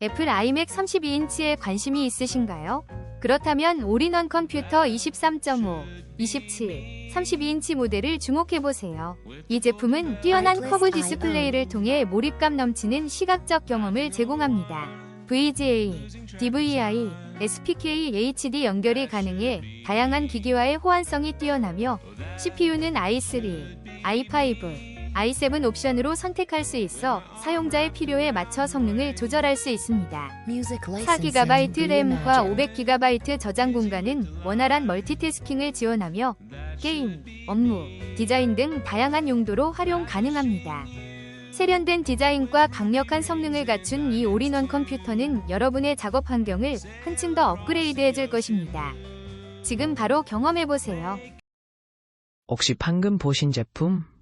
애플 iMac 32인치에 관심이 있으신가요? 그렇다면 올인원 컴퓨터 23.5, 27, 32인치 모델을 주목해보세요. 이 제품은 뛰어난 커브 디스플레이를 통해 몰입감 넘치는 시각적 경험을 제공합니다. VGA, DVI, SPK HD 연결이 가능해 다양한 기기와의 호환성이 뛰어나며 CPU는 i3, i5, i7 옵션으로 선택할 수 있어 사용자의 필요에 맞춰 성능을 조절할 수 있습니다. 4GB 램과 500GB 저장 공간은 원활한 멀티태스킹을 지원하며 게임, 업무, 디자인 등 다양한 용도로 활용 가능합니다. 세련된 디자인과 강력한 성능을 갖춘 이 올인원 컴퓨터는 여러분의 작업 환경을 한층 더 업그레이드해 줄 것입니다. 지금 바로 경험해 보세요. 혹시 방금 보신 제품